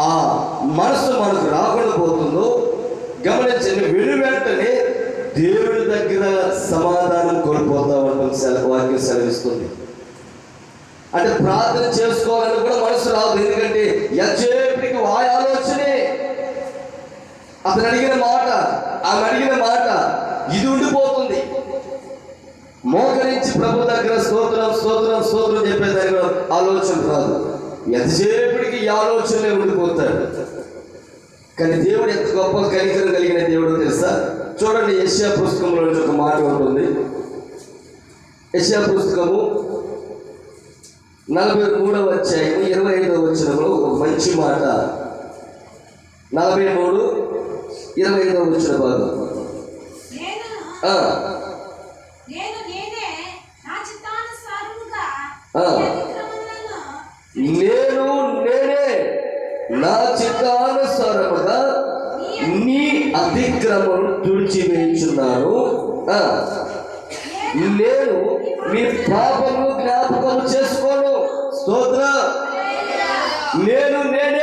ఆ మనసు మనకు రాకుండా పోతుందో గమనించండి వెను వెంటనే దేవుడి దగ్గర సమాధానం కోల్పోతా ఉంటుంది వాక్యం సెలవిస్తుంది. అంటే ప్రార్థన చేసుకోవాలని కూడా మనసు రాదు ఎందుకంటే ఎంతసేపటికి వాయి ఆలోచనే. అతను అడిగిన మాట ఆమె అడిగిన మాట ఇది ఉండిపోతుంది. మోకరించి ప్రభు దగ్గర స్తోత్రం స్తోత్రం స్తోత్రం చెప్పేదానికి ఆలోచన రాదు. ఎంతసేపటికి ఈ ఆలోచనలే ఉండిపోతాడు కానీ దేవుడు ఎంత గొప్ప కనికరం కలిగిన దేవుడు తెలుసా? చూడండి యశ్యా పుస్తకంలో ఒక మాట ఉంటుంది. యశ్యా పుస్తకము నలభై మూడవ అధ్యాయం ఇరవై ఐదవ వచనంలో ఒక మంచి మాట. నలభై మూడు ఇరవై ఐదవ వచ్చిన భాగం. నేను ఆ, నేను నేనే నా చిత్తానుసారముగా ఆ. ఈ అతిక్రమములను నేను నేనే నా చిత్తానుసారముగా నీ అతిక్రమం తుడిచివేయుచున్నాను. నేను మీ పాపము జ్ఞాపకం చేసుకోను. స్తోత్ర. నేను నేనే